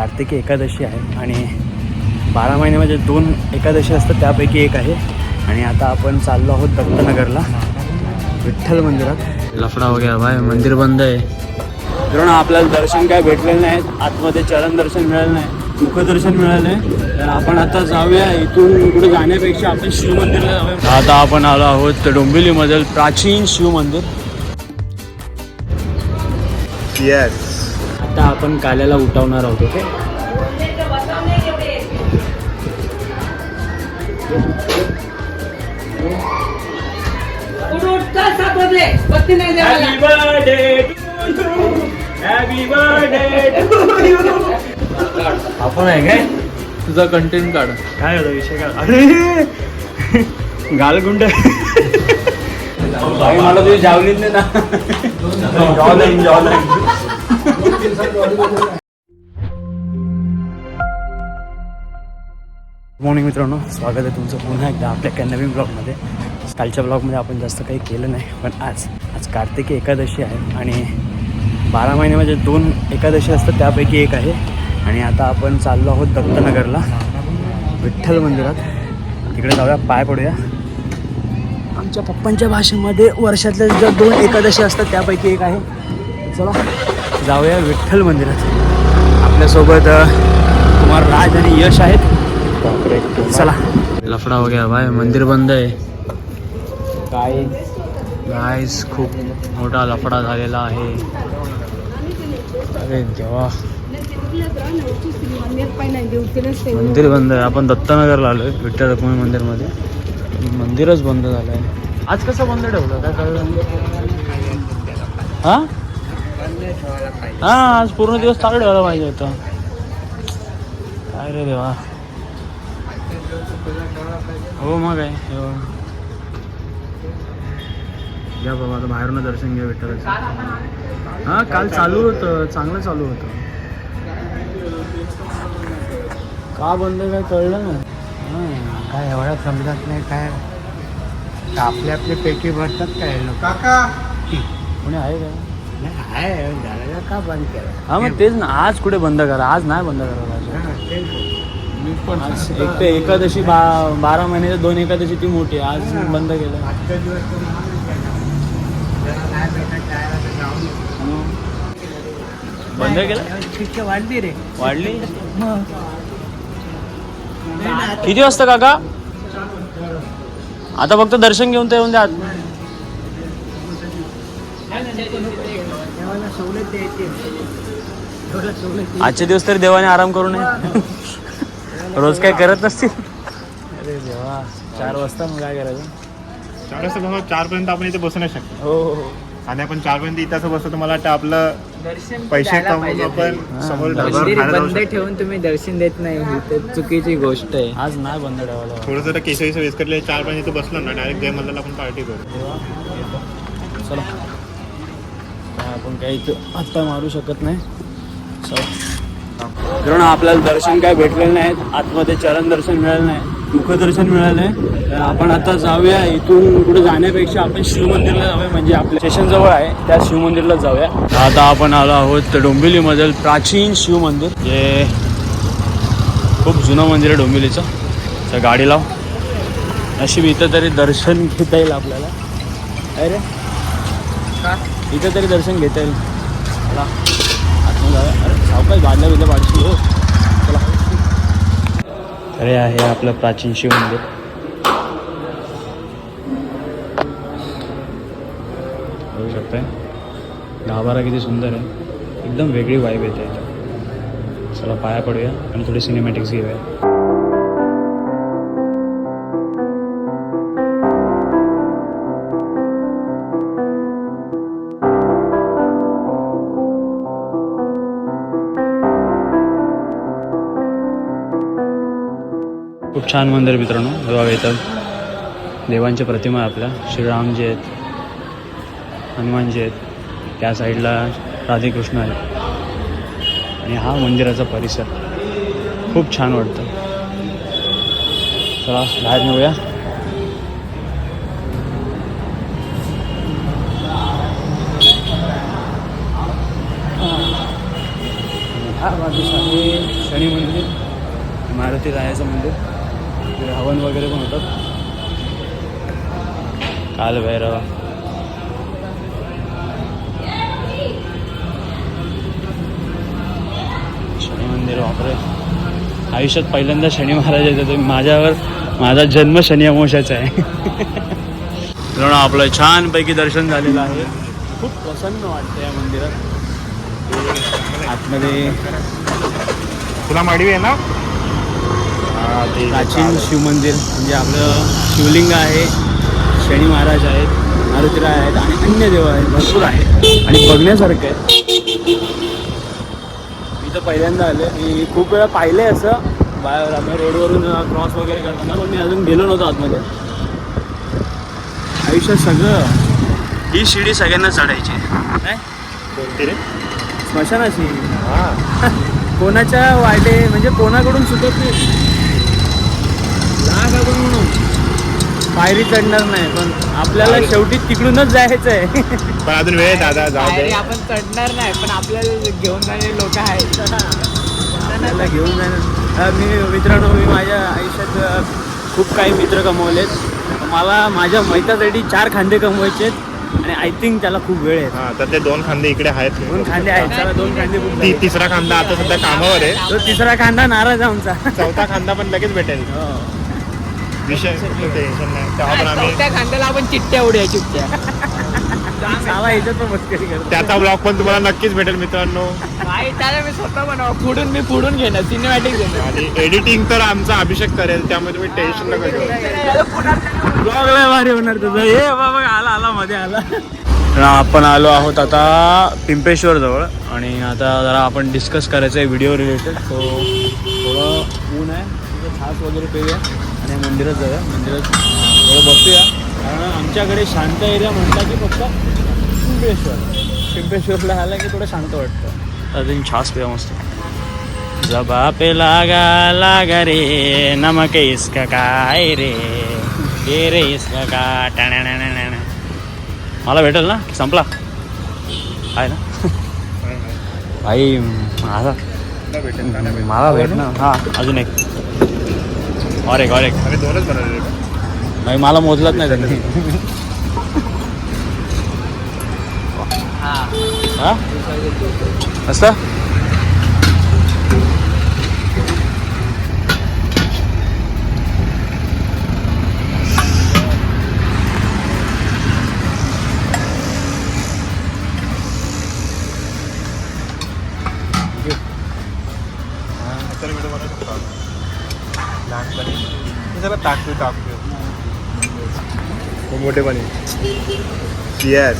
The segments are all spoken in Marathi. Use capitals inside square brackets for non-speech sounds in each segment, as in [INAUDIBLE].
कार्तिकी एकादशी आहे आणि बारा महिन्यामध्ये दोन एकादशी असतात त्यापैकी एक आहे. आणि आता आपण चाललो आहोत दत्तनगरला विठ्ठल मंदिरात. लफडा वगैरे भाई मंदिर बंद आहे. मित्रांनो आपल्याला दर्शन काय भेटलेलं नाही आतमध्ये चरण दर्शन मिळालं नाही मुखदर्शन मिळालं आहे तर आपण आता जाऊया इथून इकडे जाण्यापेक्षा आपण शिव मंदिरला जाऊया. आता आपण आलो आहोत डोंबिवलीमधील प्राचीन शिव मंदिर. येस आता आपण काल्याला उठवणार आहोत ओके? आपण आहे काय? तुझा कंटेंट काढ. काय होतं विषय काय? अरे! गालगुंड. भाई मला तुझी जावलीत नाही ना. गुड मॉर्निंग मित्रांनो. स्वागत आहे तुमचं पुन्हा एकदा आपल्या एका नवीन ब्लॉगमध्ये कालच्या ब्लॉगमध्ये आपण जास्त काही केलं नाही पण आज आज कार्तिकी एकादशी आहे आणि बारा महिन्यामध्ये म्हणजे दोन एकादशी असतात त्यापैकी एक आहे. आणि आता आपण चाललो आहोत दत्तनगरला विठ्ठल मंदिरात. तिकडे जाऊया पाय पडूया. आमच्या पप्पांच्या भाषेमध्ये वर्षातल्या ज्या दोन एकादशी असतात त्यापैकी एक आहे. चला. जाऊया विठ्ठल मंदिरात. आपल्यासोबत कुमार राज आणि यश आहेत. चला. लफडा वगैरे भाई मंदिर बंद आहे. काय गायस खूप मोठा लफडा झालेला आहे. अरे देवा. मंदिर बंद आहे. आपण दत्तनगरला आलो आहे विठ्ठल रुक्मिणी मंदिरमध्ये. मंदिरच बंद झालं आहे आज कसं बंद ठेवलं? काय कळलं? हां? हां आज पूर्ण दिवस चालू ठेवायला पाहिजे होतं. काय रे देवा. हो मग आहे. हो. घ्या बाबा आता बाहेरून दर्शन घ्या विठ्ठलाचं हां काल चालू होतं. चांगलं चालू होतं. का बंद काय कळलं ना काय एवढं समजत नाही काय? आपले आपले पेटी भरतात काय लोक? काका! कोणी आहे का? आहे का बंद केलं हा मग तेच ना आज कुठे बंद करा आज नाही बंद करा हा, तेच. मी पण आज एक ते एकादशी बा बारा महिन्याच्या दोन एकादशी ती मोठी आहे. आज बंद केलं आजचा दिवस तर माणूस गेला. जरा नाही भेटत जायला तर जाऊन येऊ. बंद केलं शिक्षा वाढली रे वाढली किती वाजता काका आता फक्त दर्शन घेऊन ते येऊन द्या आत. सवलत द्यायची सवलत आजचे दिवस तरी देवाने आराम करू नये. रोज काय करत नसतील. अरे देवा चार वाजता मग काय करायचं? चार वाजता बघा चार पर्यंत आपण इथे बसू नाही शकतो. हो हो. हो आणि आपण चार पर्यंत इथं असं बसतो तर मला वाटतं आपलं दर्शन पैसे कमवून आपण समोर दर्शन. ढगावर मंदिर खायला जाऊ बंद शकतो. ठेवून तुम्ही दर्शन देत नाही ही तर चुकीची गोष्ट आहे. आज नाही बंद ठेवायला. थोडं जर केस वेस वेस करले चार पर्यंत इथे बसलो ना डायरेक्ट जय मल्लाला आपण पार्टी करू. देवा, येतो. चला. आपण काही इथं आत्ता मारू शकत नाही. कारण आपल्याला दर्शन काय भेटलेलं नाही आतमध्ये चरण दर्शन मिळालं नाही मुखदर्शन मिळालं आहे तर आपण आता जाऊया इथून कुठे जाण्यापेक्षा आपण शिव मंदिरला जाऊया. म्हणजे आपल्या स्टेशन जवळ आहे त्या शिव मंदिरला जाऊया. आता आपण आलो आहोत डोंबिवलीमधील प्राचीन शिव मंदिर जे खूप जुनं मंदिर आहे डोंबिवलीचं. तर गाडी लाव. नशीब इथं तरी दर्शन घेता येईल आपल्याला. अरे इथं तरी दर्शन घेता येईल. चला आतमध्ये जाऊया. अरे सावकाश बादल्या बिदल्या पाडशी हो. चला. अरे आहे आपलं प्राचीन शिव मंदिर. बघू शकताय. गाभारा किती सुंदर आहे. एकदम वेगळी वाईब येते. इथं चला पाया पडूया आणि थोडी सिनेमॅटिक्स घेऊया खूप छान मंदिर मित्रांनो. हे बघा इथं. देवांच्या प्रतिमा आहे आपल्या. श्रीरामजी आहेत. हनुमानजी आहेत. त्या साईडला राधेकृष्ण आहेत. आणि हा मंदिराचा परिसर. खूप छान वाटतं. चला बाहेर निघूया. हा बाजूस आहे शनी मंदिर. मारुती रायाचं मंदिर. तिकडे हवन वगैरे पण होतात. काल भैरव. शनी मंदिर वापरे आयुष्यात पहिल्यांदा शनी महाराज येतो. माझ्यावर माझा जन्म शनी अमोशाचा आहे. मित्रांनो आपलं छानपैकी दर्शन झालेलं आहे. खूप प्रसन्न वाटतं या मंदिरात. आतमध्ये तुला माडवी आहे ना? प्राचीन शिवमंदिर म्हणजे आपलं शिवलिंग आहे शनी महाराज आहेत मारुतीराय आहेत आणि अन्य देव आहेत भरपूर आहेत. आणि बघण्यासारखं आहे. मी तर पहिल्यांदा आले मी खूप वेळा पाहिलं असं. बाहेर आम्ही रोडवरून क्रॉस वगैरे करताना पण मी अजून गेलो नव्हतो आतमध्ये. आयुष्यात सगळं ही शिडी सगळ्यांना चढायची. काय? कोणती रे? स्मशानाची. हा. [LAUGHS] कोणाच्या वाटे म्हणजे कोणाकडून सुटत नाही. आपण म्हणून. पायरी चढणार नाही पण आपल्याला शेवटी तिकडूनच जायचं आहे पण अजून वेळ आहे दादा जाऊ दे. पायरी आपण चढणार नाही पण आपल्याला घेऊन जाणारे लोक आहेत. आपल्याला घेऊन जाणार अं, मी मित्रांनो मी माझ्या आयुष्यात अं, खूप काही मित्र कमवलेत. मला माझ्या मैतासाठी चार खांदे कमवायचे आहेत आणि आय थिंक त्याला खूप वेळ आहे. हा तर ते दोन खांदे इकडे आहेत. दोन खांदे आहेत त्याला दोन खांदे खूप ती. तिसरा खांदा आता सध्या कामावर आहे. तो तिसरा खांदा नाराज आहे आमचा. चौथा खांदा पण लगेच भेटेल. हो. विषय टेन्शन नाही. तेव्हा पण आम्ही चौथ्या खांद्याला आपण चिट्ट्या उड्या चिट्ट्या त्याचा ब्लॉग पण तुम्हाला नक्कीच भेटेल मित्रांनो. त्याला मी स्वतः बनव. पुढून मी पुढून घेणार सिनेमॅटिक घेणार. आणि एडिटिंग तर आमचा अभिषेक करेल त्यामुळे तुम्ही टेन्शन नका घेऊ. ब्लॉग लय भारी होणार तुझं. हे बाबा आला आला मध्ये आला. आपण आलो आहोत आता पिंपेश्वर जवळ आणि आता जरा आपण डिस्कस करायचं आहे व्हिडिओ रिलेटेड सो थोडं ऊन आहे. छास वगैरे पेऊया. आणि मंदिरात जाऊया. मंदिरात थोडं बसूया. कारण आमच्याकडे शांत एरिया म्हटला की फक्त पिंपेश्वर पिंपेश्वरला आला की थोडं शांत वाटतं. अजून छास पेया मस्त. जबा पे लागा लागा रे नमक इसका काय रे? ये रे इसका का? टाण्याण्याण्याण्या. मला भेटेल ना? संपला. आहे ना? भाई माझा. नाही? मला भेट ना हा अजून एक. और एक और एक आम्ही दोनच बनवलेले. का? भाई मला मोजलाच नाही त्यांनी. हा? असं? लहानपणी. हे जरा टाकतो टाकतो मोठेपणी येस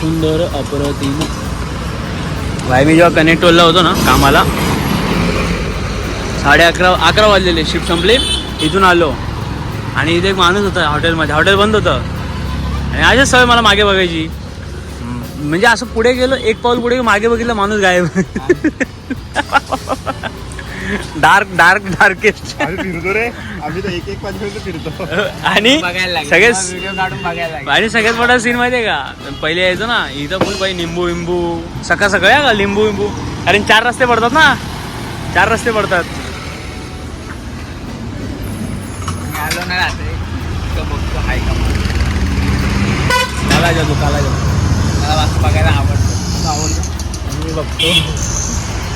सुंदर अप्रतिम. भाई मी जेव्हा कनेक्ट टोलला होतो ना कामाला साडे अकरा अकरा वाजलेले शिफ्ट संपली इथून आलो. आणि इथे एक माणूस होता हॉटेलमध्ये हॉटेल बंद होतं. आणि अशीच सवय मला मागे बघायची. म्हणजे असं पुढे गेलो एक पाऊल पुढे मागे बघितलं माणूस गायब. डार्क डार्क डार्केस्ट फिरतो रे. आम्ही तर एक एक वाजेपर्यंत फिरतो. आणि सगळे व्हिडिओ काढून बघायला लागेल. आणि सगळ्यात मोठा सीन माहितीये का? पहिले यायचो ना इथं फुल बाई लिंबू विंबू. सकाळ सकाळ या का? लिंबू विंबू. कारण चार रस्ते पडतात ना? चार रस्ते पडतात. आलो ना रात्री. इतकं बघतो हाय मस्त बघायला आवडतं. आवडतं. मी बघतो.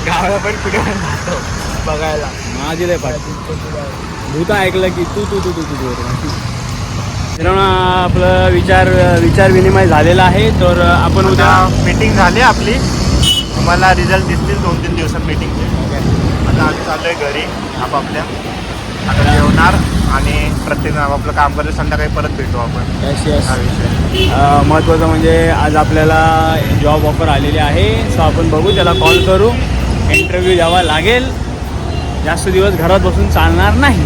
गावाला पण कुठे पण जातो. बघायला. माझी लय पाठ. भूत ऐकलं की तू तू तू तू तू मित्रांनो आपलं विचार विचार विनिमय झालेला आहे. तर आपण उद्या मीटिंग झाली आपली. तुम्हाला रिझल्ट दिसतील दोन तीन दिवसात मीटिंगचे आता आम्ही चाललोय घरी आपापल्या. आता जेवणार आणि प्रत्येक आपापलं काम करत संध्याकाळी परत भेटू आपण. हा विषय. महत्त्वाचं म्हणजे आज आपल्याला जॉब ऑफर आलेली आहे. सो आपण बघू त्याला कॉल करू. इंटरव्ह्यू द्यावा लागेल. जास्त दिवस घरात बसून चालणार नाही.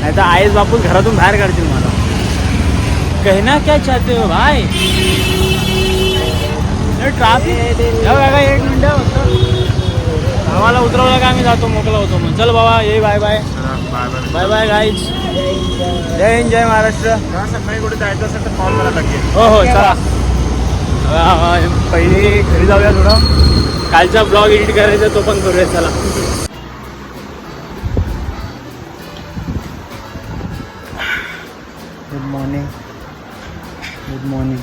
नाही तर आईच बापूस घरातून बाहेर काढतील मला. कहना क्या चाहते हो भाई? ट्राफिक एक मिनटं आम्हाला उतरवलं का? आम्ही जातो मोकला होतो मग चल बाबा ये bye bye bye bye bye guys जय हिंद जय महाराष्ट्र. सकाळी कुठे जायचं असेल तर कॉल करा लागेल हो हो चला. पहिले घरी जाऊया थोडं. कालचा ब्लॉग एडिट करायचा तो पण करूया चला. Good morning good morning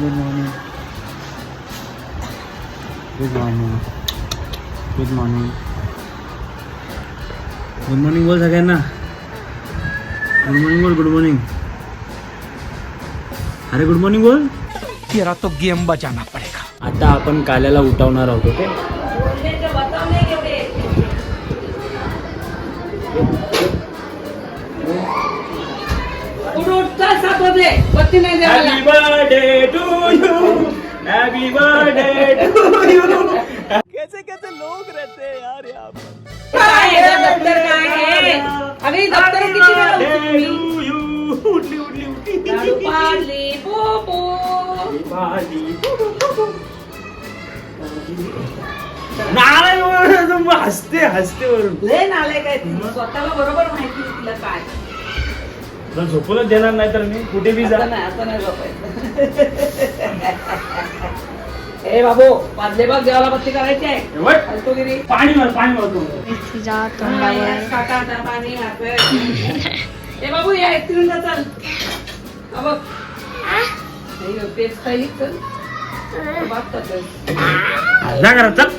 good morning good morning good morning good morning बोल सगळ्यांना. गुड मॉर्निंग बोल गुड मॉर्निंग अरे गुड मॉर्निंग बोल तेरा तो गेम बचाना पडेगा। आता आपण काल्याला उठवणार आहोत okay? Happy birthday to you happy birthday to you कैसे कैसे लोग रहते हैं यार यहाँ पर? अरे दप्तर किती वेळा उठली उठली उठली पाडली पोपो नाही वरून तुम हसते हसते वरून. लय काय स्वतःला बरोबर माहिती तुला काय. तुला झोपूनच देणार नाही तर मी. कुठे बी जा. नाही आता नाही झोपायचं. [LAUGHS] ए बाबू देवाला बत्ती करायची आहे. पाणी मार पाणी मारतो तुझ्या तोंडावर. यार, काका आता पाणी मारतोय ए बाबू या चल. हा बघ. काही चल. करा चल.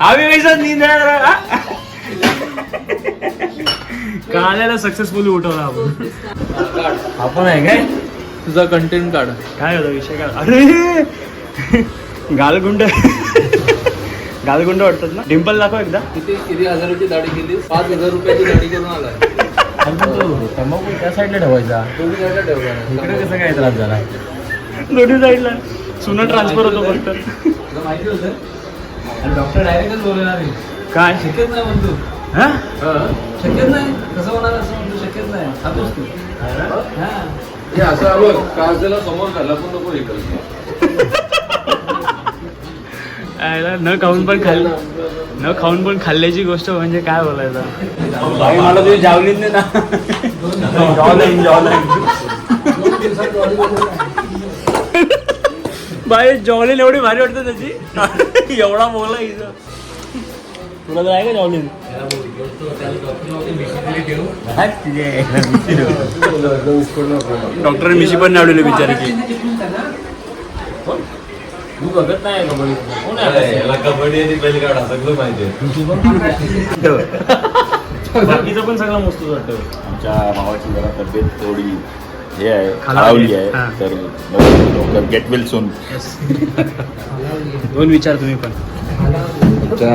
आम्ही नींद हा? काल्याला सक्सेसफुली उठवला आपण. आपण आहे काय? तुझा कंटेंट काढ. काय होता विषय काय? अरे! [LAUGHS] गालगुंड. [LAUGHS] गालगुंड वाटतात ना? डिंपल दाखव एकदा. किती किती हजाराची दाढी केली? पाच हजार रुपयाची दाढी करून आलाय. तंबाखू त्या साईडला ठेवायचा. ठेवला इकडे कसं काय त्रास झाला? दोन्ही साईडला सुना ट्रान्सफर होतो फक्त. तुला माहिती होतं? डॉक्टर डायरेक्टच बोलणार आहे. काय? शक्यच नाही म्हणतो. हा? शक्यच नाही. कसं होणार असं म्हणतो? शक्यच नाही. तू. हा. हे असं आलो काजला समोर घाला पण नको हे यायला न खाऊन पण खाल्लं न खाऊन पण खाल्ल्याची गोष्ट म्हणजे काय बोलायचं? भाई मला तुझी जावलीच नाही ना. जॉलाईन जॉलाईन बाई जॉलिन एवढी भारी वाटते त्याची. एवढा बोला तुला तर आहे का जॉलिन आहे कबड्डी आणि बैलगाडा सगळं माहिती बाकीचं पण सगळं मस्त वाटतं. आमच्या भावाची जरा तब्येत थोडी हे आहे खालावली. आहे. हा. तर गेट वेल सोन दोन विचार तुम्ही पण. आमच्या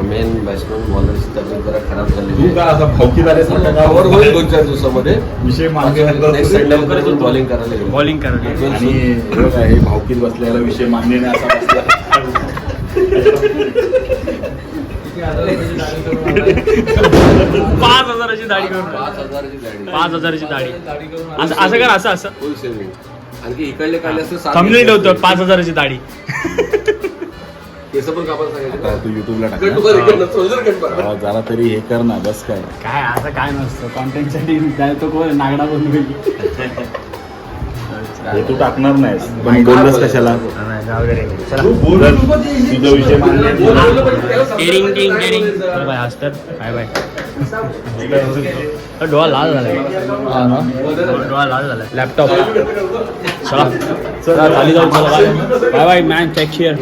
मेन बॅट्समॅन बॉलरची तब्येत जरा खराब झालेली तू आहे. का असा भावकी झाल्यासारखा का कव्हर होईल दोन चार दिवसामध्ये. विषय मागे नेक्स्ट संडे वगैरे बॉलिंग करायला गेलो. बॉलिंग करायला आणि हे बघा, हे भावकीत बसलेला विषय मान्य नाही असा बसला. पाच हजाराची दाढी करून पाच हजाराची दाढी. पाच हजाराची दाढी. असं असं कर असं असं. फुल सेव्हिंग आणखी इकडले काढले असते सात थंबनेल. ठेवतो पाच हजाराची दाढी. [LAUGHS] केस पण कापायला सांगायचे आता तू युट्यूबला कट. बर बर. हा, जरा तरी हे कर ना बस काय. काय असं काय नसतं कॉन्टेंटसाठी काय तो कोण नागडा बनवेल हे तू टाकणार नाहीस पण बोललास कशाला? चला. जर तुझा विषय मान्य आहे, तुला- टेरिंग टिंग टेरिंग चल बाय हसतात? बाय डोळा लाल झालाय. डोळा लाल झालाय. लॅपटॉप चला. चला खाली जाऊ चला. Bye bye bye man check share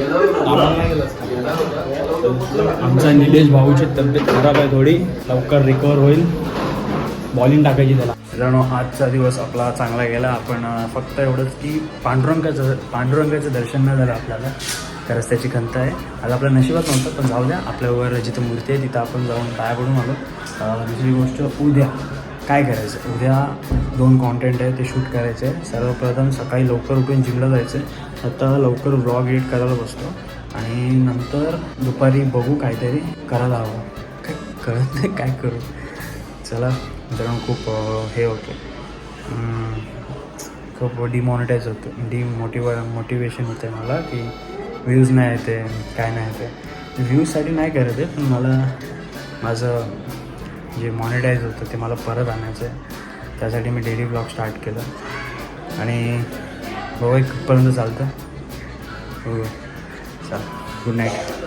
आमचा निलेश भाऊची तब्येत खराब आहे थोडी. लवकर रिकवर होईल. बॉलिंग टाकायची त्याला. मित्रांनो आजचा दिवस आपला चांगला गेला. आपण फक्त एवढंच की पांडुरंगाचं पांडुरंगाचं दर्शन नाही झालं आपल्याला. त्या रस्त्याची खंत आहे. आज आपल्या नशिबात नव्हतं पण जाऊ द्या आपल्यावर जिथं मूर्ती आहे तिथं आपण जाऊन काय पडून आलो दुसरी गोष्ट उद्या. काय करायचं? उद्या दोन कॉन्टेंट आहे ते शूट करायचे. आहे सर्वप्रथम सकाळी लवकर उठून जिमला जायचं. आहे आता लवकर व्लॉग एडिट करायला बसतो. आणि नंतर दुपारी बघू काहीतरी करायला हवं. काय कळत नाही काय करू. चला जरा खूप हे होतं. खूप डिमॉनिटाईज होतं. डिमोटिव मोटिवेशन होतं आहे मला की व्ह्यूज नाही येते काय नाही येते. व्ह्यूजसाठी नाही करत आहे पण मला माझं जे मॉनिटाईज होतं ते मला परत आणायचं आहे त्यासाठी मी डेली ब्लॉग स्टार्ट केलं. आणि हो, बघू एक चालतं. हो चाल. Good night